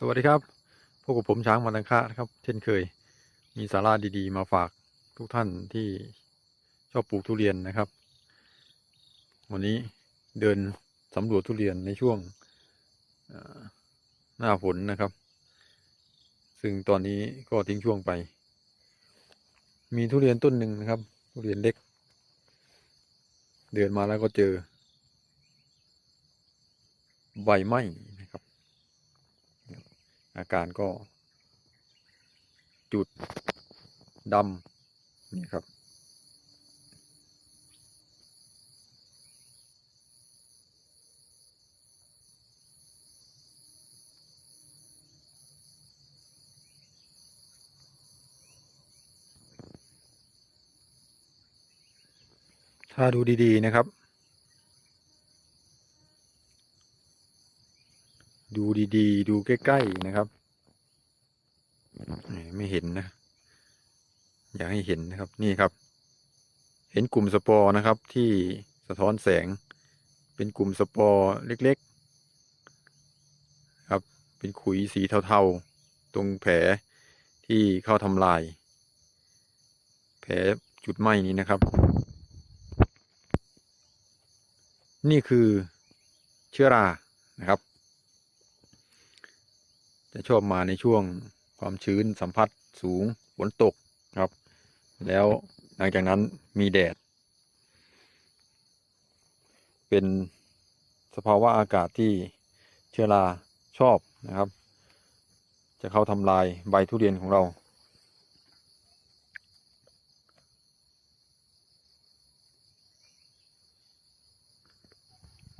สวัสดีครับพวกบผมช้างมาตังค่านะครับ เช่นเคย มีสาระดีๆ มาฝากทุกท่านที่ชอบปลูกทุเรียนนะครับ วันนี้เดินสำรวจทุเรียนในช่วงหน้าฝนนะครับ ซึ่งตอนนี้ก็ทิ้งช่วงไป มีทุเรียนต้นหนึ่งนะครับ ทุเรียนเล็ก เดินมาแล้วก็เจอใบไหม้ อาการก็ จุดดำนี่ครับ ถ้าดูดี ๆ นะครับ ดูดีๆ ดูใกล้ๆนะครับ ไม่เห็นนะ อยากให้เห็นนะครับนี่ครับ เห็นกลุ่มสปอร์นะครับ ที่สะท้อนแสง เป็นกลุ่มสปอร์เล็กๆ ครับ เป็นขุยสีเทาๆ ตรงแผลที่เข้าทำลาย แผลจุดไหม้นี้นะครับ นี่คือเชื้อรานะครับ จะชอบมาในช่วงความชื้นสัมผัสสูงฝนตกครับ แล้วหลังจากนั้นมีแดด เป็นสภาวะอากาศที่เชื้อราชอบนะครับ จะเข้าทำลายใบทุเรียนของเรา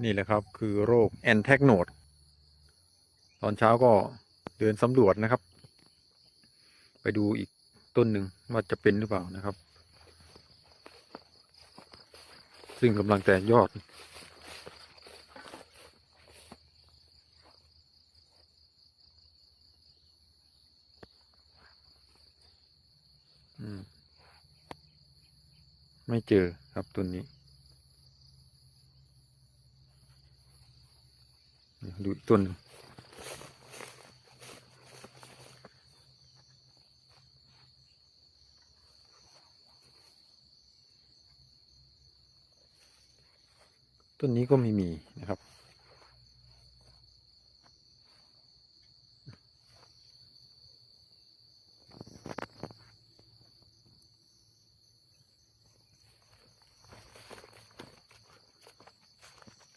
นี่แหละครับคือโรคแอนแทกโนดตอนเช้าก็ เดินสำรวจนะครับ ไปดูอีกต้นหนึ่งว่าจะเป็นหรือเปล่านะครับ ซึ่งกำลังแตกยอดมไม่เจอครับต้นนี้ดูอีกต้นหนึ่ง ต้นนี้ก็ไม่มีนะครับ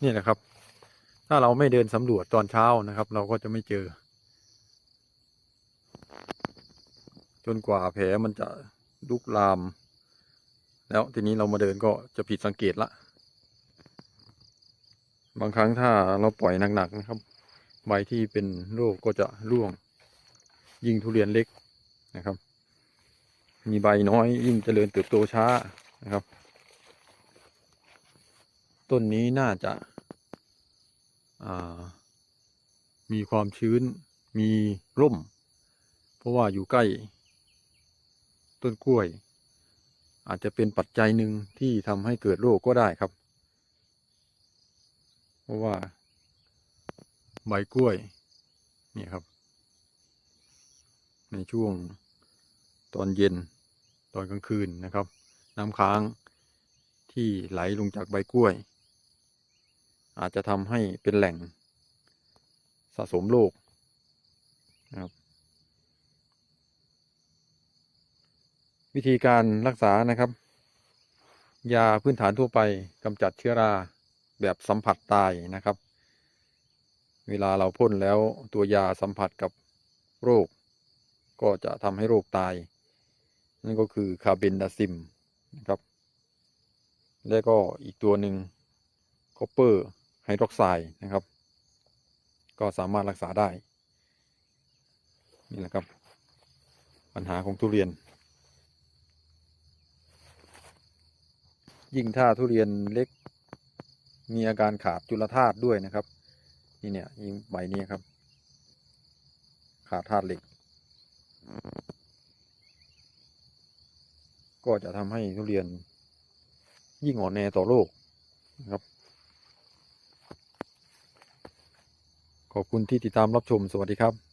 นี่แหละครับ ถ้าเราไม่เดินสำรวจตอนเช้านะครับ เราก็จะไม่เจอ จนกว่าแผลมันจะลุกลาม แล้วทีนี้เรามาเดินก็จะผิดสังเกตละ บางครั้งถ้าเราปล่อยหนักๆนะครับ ใบที่เป็นโรคก็จะร่วง ยิ่งทุเรียนเล็กนะครับ มีใบน้อยยิ่งเจริญเติบโตช้านะครับ ต้นนี้น่าจะามีความชื้น มีร่ม เพราะว่าอยู่ใกล้ ต้นกล้วย อาจจะเป็นปัจจัยหนึ่งที่ทำให้เกิดโรคก็ได้ครับ ราะว่า ใบกล้วยเนี่ยครับ ในช่วงตอนเย็นตอนกลางคืนนะครับ น้ำค้างที่ไหลลงจากใบกล้วย อาจจะทำให้เป็นแหล่งสะสมโรคนะครับวิธีการรักษานะครับ ยาพื้นฐานทั่วไปกำจัดเชื้อรา แบบสัมผัสตายนะครับ เวลาเราพ่นแล้วตัวยาสัมผัสกับโรค ก็จะทำให้โรคตาย นั่นก็คือคาร์เบนดาซิมนะครับ และก็อีกตัวหนึ่งคอปเปอร์ไฮดรอกไซด์นะครับ ก็สามารถรักษาได้ นี่แหละครับ ปัญหาของทุเรียน ยิ่งถ้าทุเรียนเล็ก มีอาการขาดจุลธาตุด้วยนะครับ นี่เนี่ยยิงใบนี้ครับ ขาดธาตุเหล็ก ก็จะทำให้ทุเรียน ยิ่งอ่อนแอต่อโรคนะครับ ขอบคุณที่ติดตามรับชมสวัสดีครับ